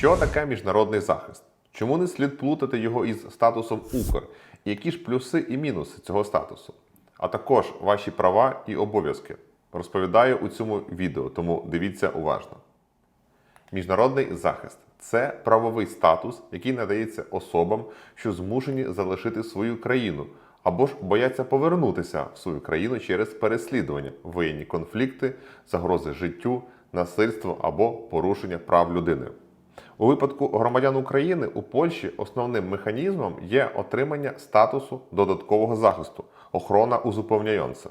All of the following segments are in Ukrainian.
Що таке міжнародний захист? Чому не слід плутати його із статусом Укр? І які ж плюси і мінуси цього статусу? А також ваші права і обов'язки. Розповідаю у цьому відео, тому дивіться уважно. Міжнародний захист це правовий статус, який надається особам, що змушені залишити свою країну або ж бояться повернутися в свою країну через переслідування, воєнні конфлікти, загрози життю, насильство або порушення прав людини. У випадку громадян України у Польщі основним механізмом є отримання статусу додаткового захисту охорона узуповняйонця.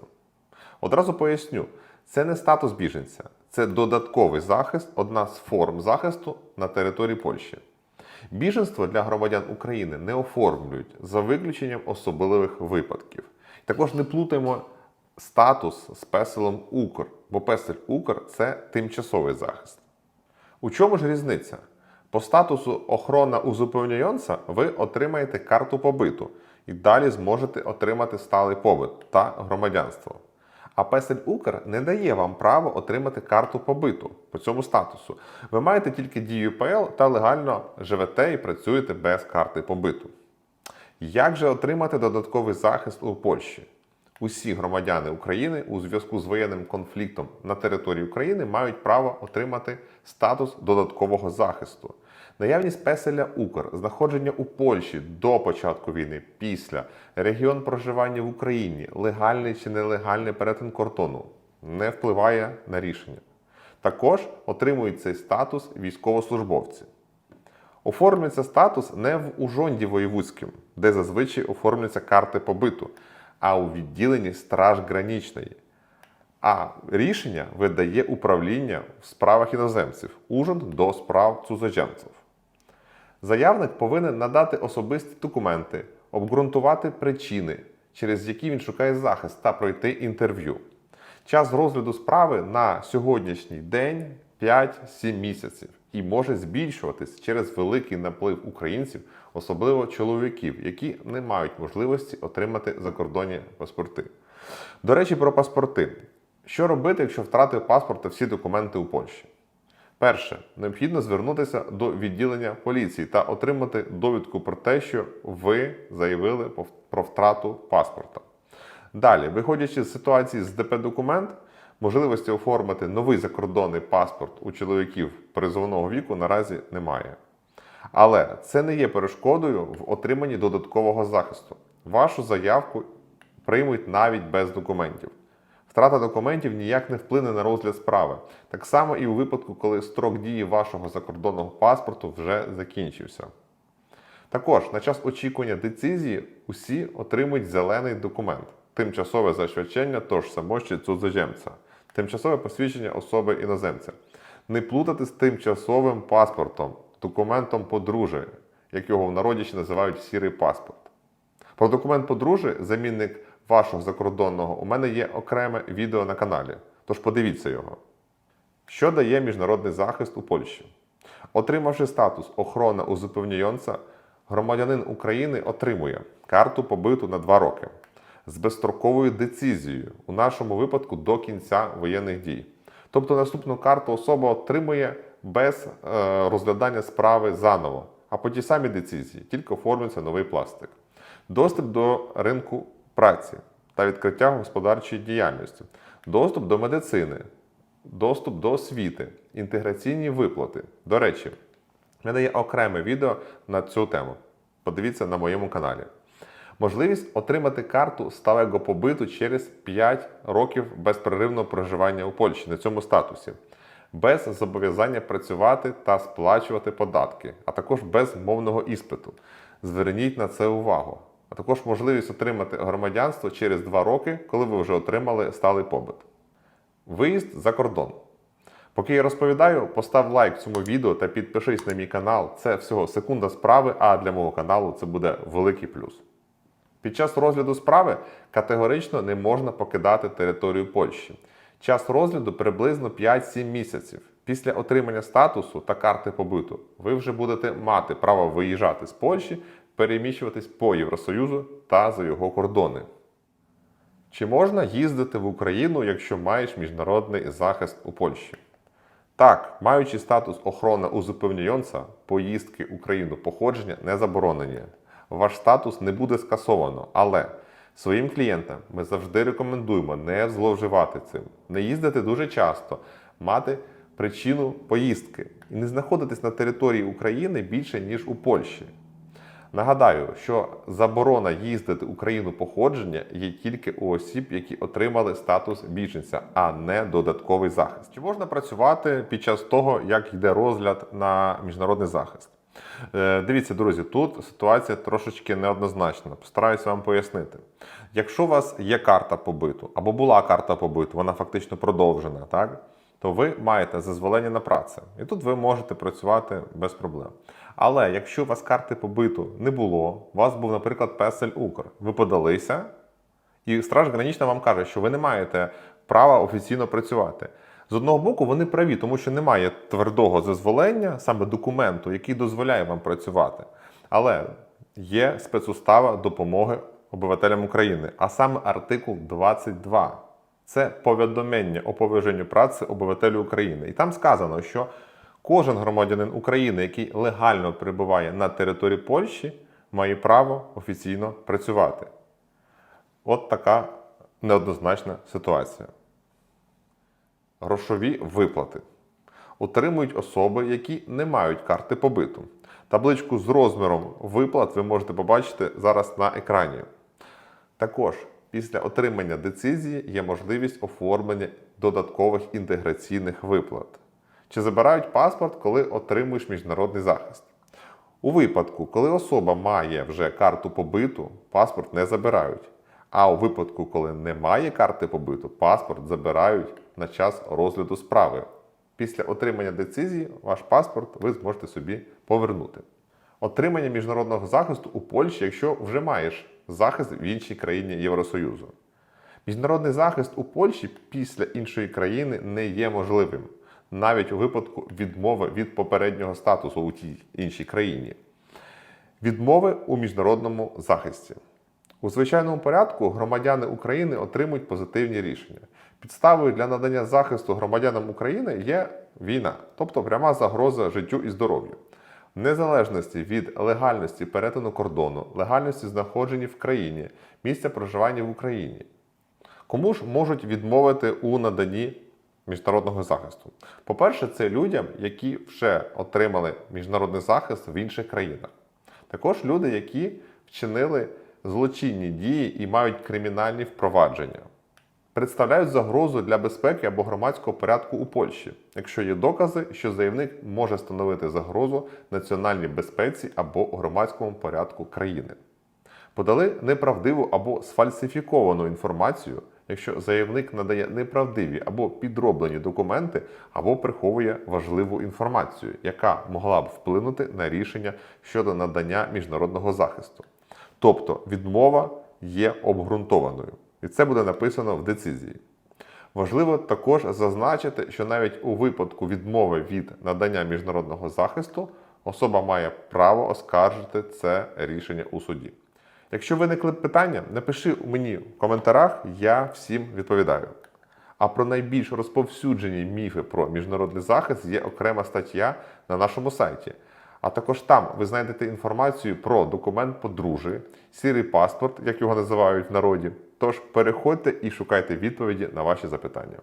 Одразу поясню, це не статус біженця, це додатковий захист, одна з форм захисту на території Польщі. Біженство для громадян України не оформлюють за виключенням особливих випадків. Також не плутаємо статус з песелом Укр, бо песель Укр це тимчасовий захист. У чому ж різниця? По статусу охорона узуповняйонця ви отримаєте карту побиту і далі зможете отримати сталий побит та громадянство. А песель Укр не дає вам право отримати карту побиту по цьому статусу. Ви маєте тільки дію ПЛ та легально живете і працюєте без карти побиту. Як же отримати додатковий захист у Польщі? Усі громадяни України у зв'язку з воєнним конфліктом на території України мають право отримати статус додаткового захисту. Наявність песеля Укр, знаходження у Польщі до початку війни, після, регіон проживання в Україні, легальний чи нелегальний перетин кордону не впливає на рішення. Також отримують цей статус військовослужбовці. Оформлюється статус не в Ужонді Воєвудським, де зазвичай оформлюються карти побиту, а у відділенні Страж Гранічної. А рішення видає управління в справах іноземців Ужонд до справ цузожемців. Заявник повинен надати особисті документи, обґрунтувати причини, через які він шукає захист та пройти інтерв'ю. Час розгляду справи на сьогоднішній день 5-7 місяців і може збільшуватись через великий наплив українців, особливо чоловіків, які не мають можливості отримати закордонні паспорти. До речі, про паспорти. Що робити, якщо втратив паспорт та всі документи у Польщі? Перше, необхідно звернутися до відділення поліції та отримати довідку про те, що ви заявили про втрату паспорта. Далі, виходячи з ситуації з ДП-документ, можливості оформити новий закордонний паспорт у чоловіків призовного віку наразі немає. Але це не є перешкодою в отриманні додаткового захисту. Вашу заявку приймуть навіть без документів. Втрата документів ніяк не вплине на розгляд справи. Так само і у випадку, коли строк дії вашого закордонного паспорту вже закінчився. Також на час очікування децизії усі отримують зелений документ, тимчасове засвідчення того ж цудзожемця, тимчасове посвідчення особи іноземця. Не плутати з тимчасовим паспортом, документом подружжя, як його в народі ще називають сірий паспорт. Про документ подружжя, замінник вашого закордонного, у мене є окреме відео на каналі, тож подивіться його. Що дає міжнародний захист у Польщі? Отримавши статус охорона узупевнюєнця, громадянин України отримує карту побиту на 2 роки з безстроковою децизією, у нашому випадку до кінця воєнних дій. Тобто наступну карту особа отримує без е, розглядання справи заново, а по тій самій децизії, тільки оформлюється новий пластик. Доступ до ринку праці та відкриття господарчої діяльності, доступ до медицини, доступ до освіти, інтеграційні виплати. До речі, в мене є окреме відео на цю тему. Подивіться на моєму каналі. Можливість отримати карту сталого побиту через 5 років безперервного проживання у Польщі на цьому статусі, без зобов'язання працювати та сплачувати податки, а також без мовного іспиту. Зверніть на це увагу. А також можливість отримати громадянство через 2 роки, коли ви вже отримали сталий побит. Виїзд за кордон. Поки я розповідаю, постав лайк цьому відео та підпишись на мій канал. Це всього секунда справи, а для мого каналу це буде великий плюс. Під час розгляду справи категорично не можна покидати територію Польщі. Час розгляду приблизно 5-7 місяців. Після отримання статусу та карти побиту ви вже будете мати право виїжджати з Польщі, переміщуватись по Євросоюзу та за його кордони. Чи можна їздити в Україну, якщо маєш міжнародний захист у Польщі? Так, маючи статус охорони узупевнюється, поїздки Україну походження не заборонені. Ваш статус не буде скасовано, але своїм клієнтам ми завжди рекомендуємо не зловживати цим, не їздити дуже часто, мати причину поїздки і не знаходитись на території України більше ніж у Польщі. Нагадаю, що заборона їздити Україну походження є тільки у осіб, які отримали статус біженця, а не додатковий захист. Чи можна працювати під час того, як йде розгляд на міжнародний захист? Е, Дивіться, друзі, тут ситуація трошечки неоднозначна. Постараюся вам пояснити. Якщо у вас є карта побиту або була карта побиту, вона фактично продовжена, так? То ви маєте зазволення на працю. І тут ви можете працювати без проблем. Але якщо у вас карти побиту не було, у вас був, наприклад, Песель Укр, ви подалися, і Страж Гранічна вам каже, що ви не маєте права офіційно працювати. З одного боку, вони праві, тому що немає твердого зазволення, саме документу, який дозволяє вам працювати. Але є спецустава допомоги обивателям України, а саме артикул 22. Це повідомлення о поваженню праці обивателю України. І там сказано, що кожен громадянин України, який легально перебуває на території Польщі, має право офіційно працювати. От така неоднозначна ситуація. Грошові виплати отримують особи, які не мають карти побиту. Табличку з розміром виплат ви можете побачити зараз на екрані. Також після отримання децизії є можливість оформлення додаткових інтеграційних виплат. Чи забирають паспорт, коли отримуєш міжнародний захист? У випадку, коли особа має вже карту побиту, паспорт не забирають. А у випадку, коли немає карти побиту, паспорт забирають на час розгляду справи. Після отримання децизії ваш паспорт ви зможете собі повернути. Отримання міжнародного захисту у Польщі, якщо вже маєш захист в іншій країні Євросоюзу. Міжнародний захист у Польщі після іншої країни не є можливим, навіть у випадку відмови від попереднього статусу у тій іншій країні. Відмови у міжнародному захисті. У звичайному порядку громадяни України отримують позитивні рішення. Підставою для надання захисту громадянам України є війна, тобто пряма загроза життю і здоров'ю. В незалежності від легальності перетину кордону, легальності знаходження в країні, місця проживання в Україні. Кому ж можуть відмовити у наданні міжнародного захисту? По-перше, це людям, які вже отримали міжнародний захист в інших країнах. Також люди, які вчинили злочинні дії і мають кримінальні впровадження. Представляють загрозу для безпеки або громадського порядку у Польщі, якщо є докази, що заявник може становити загрозу національній безпеці або громадському порядку країни. Подали неправдиву або сфальсифіковану інформацію, якщо заявник надає неправдиві або підроблені документи, або приховує важливу інформацію, яка могла б вплинути на рішення щодо надання міжнародного захисту. Тобто відмова є обґрунтованою, і це буде написано в децизії. Важливо також зазначити, що навіть у випадку відмови від надання міжнародного захисту особа має право оскаржити це рішення у суді. Якщо виникли питання, напиши мені в коментарях, я всім відповідаю. А про найбільш розповсюджені міфи про міжнародний захист є окрема стаття на нашому сайті. А також там ви знайдете інформацію про документ подружжя, сірий паспорт, як його називають в народі. Тож переходьте і шукайте відповіді на ваші запитання.